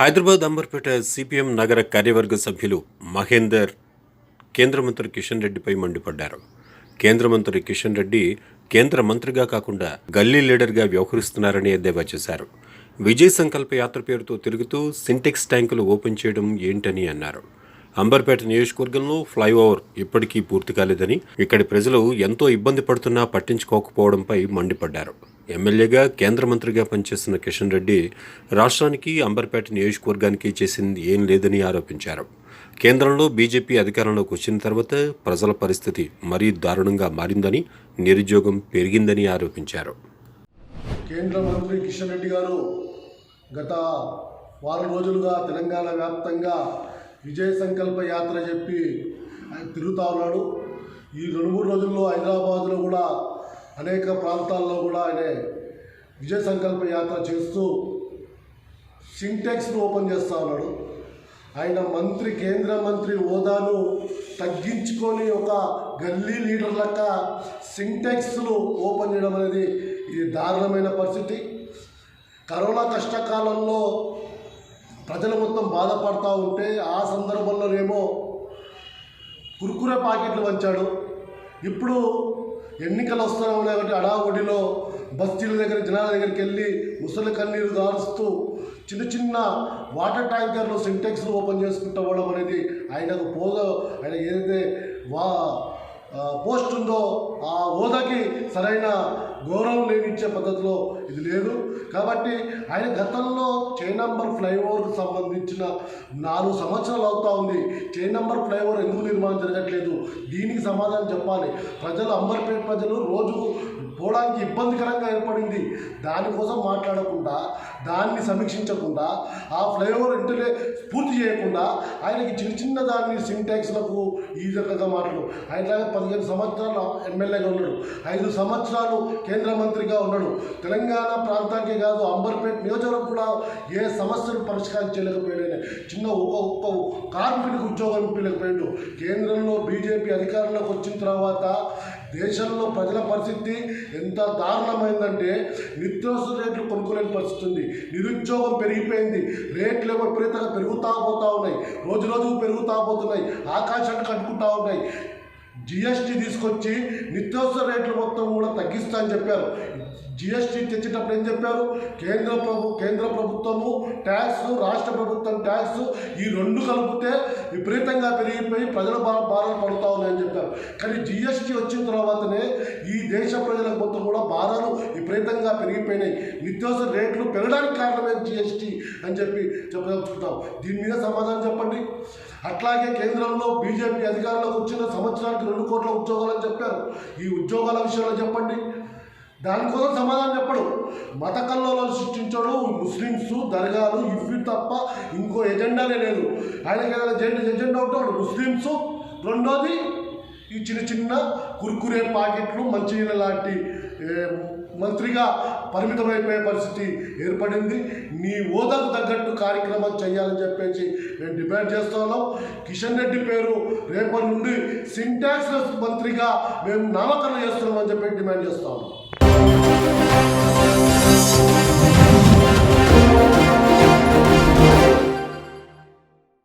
Hyderabad Amberpet CPM నగర కార్యవర్గ సభ్యులు మహేందర్ కేంద్ర మంత్రి కిషన్ రెడ్డిపై మండిపడ్డారు. కేంద్ర మంత్రి కిషన్ రెడ్డి కేంద్ర మంత్రిగా కాకుండా గల్లీ లీడర్గా వ్యవహరిస్తున్నారని ఎద్దేవా చేశారు. విజయ్ సంకల్ప యాత్ర పేరుతో తిరుగుతూ సింటెక్స్ ట్యాంకులు ఓపెన్ చేయడం ఏంటని అన్నారు. అంబర్పేట నియోజకవర్గంలో ఫ్లైఓవర్ ఇప్పటికీ పూర్తి కాలేదని ఇక్కడి ప్రజలు ఎంతో ఇబ్బంది పడుతున్నా పట్టించుకోకపోవడంపై మండిపడ్డారు. ఎమ్మెల్యేగా కేంద్ర మంత్రిగా పనిచేస్తున్న కిషన్ రెడ్డి రాష్ట్రానికి అంబర్పేట నియోజకవర్గానికి చేసింది ఏం లేదని ఆరోపించారు. కేంద్రంలో బీజేపీ అధికారంలోకి వచ్చిన తర్వాత ప్రజల పరిస్థితి మరీ దారుణంగా మారిందని నిరుద్యోగం పెరిగిందని ఆరోపించారు. కేంద్ర మంత్రి కిషన్ రెడ్డి గారు గత వారం రోజులుగా తెలంగాణ వ్యాప్తంగా విజయ సంకల్ప యాత్ర చెప్పి ఆయన తిరుగుతూ ఉన్నాడు. ఈ రెండు మూడు రోజుల్లో హైదరాబాద్లో కూడా అనేక ప్రాంతాల్లో కూడా ఆయన విజయ సంకల్ప యాత్ర చేస్తూ సింటెక్స్ను ఓపెన్ చేస్తూ ఉన్నాడు. ఆయన మంత్రి కేంద్ర మంత్రి హోదాను తగ్గించుకొని ఒక గల్లీ లీడర్ లెక్క సింటెక్స్ను ఓపెన్ చేయడం అనేది ఇది దారుణమైన పరిస్థితి. కరోనా కష్టకాలంలో ప్రజలు మొత్తం బాధపడతా ఉంటే ఆ సందర్భంలోనేమో కుర్కురే పాకెట్లు వంచాడు. ఇప్పుడు ఎన్నికలు వస్తూనే ఉన్నాయి కాబట్టి అడావుడిలో బస్తీల దగ్గర జనాల దగ్గరికి వెళ్ళి ముసలి కన్నీరు దారుస్తూ చిన్న చిన్న వాటర్ ట్యాంకర్లు సింటెక్స్లు ఓపెన్ చేసుకుంటూ పోవడం అనేది ఆయనకు పోగా. ఆయన ఏదైతే వా పోస్ట్ ఉందో ఆ హోదాకి సరైన గౌరవం లేనిచ్చే పద్ధతిలో ఇది లేదు. కాబట్టి ఆయన గతంలో చైన్ నంబర్ ఫ్లైఓవర్కు సంబంధించిన నాలుగు సంవత్సరాలు అవుతా ఉంది. చైన్ నంబర్ ఫ్లైఓవర్ ఎందుకు నిర్మాణం జరగట్లేదు? దీనికి సమాధానం చెప్పాలి. ప్రజలు అంబర్పేట ప్రజలు రోజు పోవడానికి ఇబ్బందికరంగా ఏర్పడింది. దానికోసం మాట్లాడకుండా దాన్ని సమీక్షించకుండా ఆ ఫ్లైఓవర్ వెంటనే పూర్తి చేయకుండా ఆయనకి చిన్న చిన్న దాన్ని సింటాక్స్లకు ఈ రకంగా మాట్లాడు. ఆయన పదిహేను సంవత్సరాలు ఎమ్మెల్యేగా ఉన్నాడు. ఐదు సంవత్సరాలు కేంద్ర మంత్రిగా ఉన్నాడు. తెలంగాణ ప్రాంతానికే కాదు అంబర్పేట నియోజకవర్గం కూడా ఏ సమస్యను పరిష్కరించలేకపోయాడు చిన్న ఒక ఒక్క కార్మికుడికి ఉద్యోగం ఇప్పలేకపోయాడు కేంద్రంలో బీజేపీ అధికారంలోకి వచ్చిన తర్వాత దేశంలో ప్రజల పరిస్థితి ఎంత దారుణమైందంటే నిత్యావసర రేట్లు కొనుక్కోలేని పరిస్థితి ఉంది. నిరుద్యోగం పెరిగిపోయింది. రేట్లు విపరీతంగా పెరుగుతా పోతూ ఉన్నాయి. రోజు రోజుకు పెరుగుతా పోతున్నాయి. ఆకాశాన్ని కట్టుకుంటా ఉన్నాయి. జిఎస్టీ తీసుకొచ్చి నిత్యావసర రేట్లు మొత్తం కూడా తగ్గిస్తా అని చెప్పారు. జిఎస్టీ తెచ్చేటప్పుడు ఏం చెప్పారు? కేంద్ర ప్రభు కేంద్ర ప్రభుత్వము ట్యాక్స్ రాష్ట్ర ప్రభుత్వం ట్యాక్స్ ఈ రెండు కలిపితే విపరీతంగా పెరిగిపోయి ప్రజల బా భారాలు పడుతూ ఉన్నాయని చెప్పారు. కానీ జిఎస్టీ వచ్చిన తర్వాతనే ఈ దేశ ప్రజలకు మొత్తం కూడా భారాలు విపరీతంగా పెరిగిపోయినాయి. నిత్యావసర రేట్లు పెరగడానికి కారణమే జిఎస్టీ అని చెప్పి చెప్పదలుచుకుంటాం. దీని మీద సమాధానం చెప్పండి. అట్లాగే కేంద్రంలో బీజేపీ అధికారంలోకి వచ్చిన సంవత్సరానికి రెండు కోట్ల ఉద్యోగాలు అని చెప్పారు. ఈ ఉద్యోగాల విషయంలో చెప్పండి. దానికోసం సమాధానం చెప్పడు. మత కల్లోలను సృష్టించడు. ముస్లిమ్స్ దర్గాలు ఇవి తప్ప ఇంకో ఎజెండానే లేదు. ఆయనకి ఏదైనా ఎజెండా ఎజెండా ఉంటాడు ముస్లిమ్స్. రెండోది ఈ చిన్న చిన్న కుర్కురే ప్యాకెట్లు మంచినీళ్ళ లాంటి మంత్రిగా పరిమితమైపోయే పరిస్థితి ఏర్పడింది. నీ హోదాకు తగ్గట్టు కార్యక్రమం చేయాలని చెప్పేసి మేము డిమాండ్ చేస్తా ఉన్నాం. కిషన్ రెడ్డి పేరు రేపటి నుండి సింటాక్స్ మంత్రిగా మేము నామకరణం చేస్తున్నామని చెప్పి డిమాండ్ చేస్తా ఉన్నాం.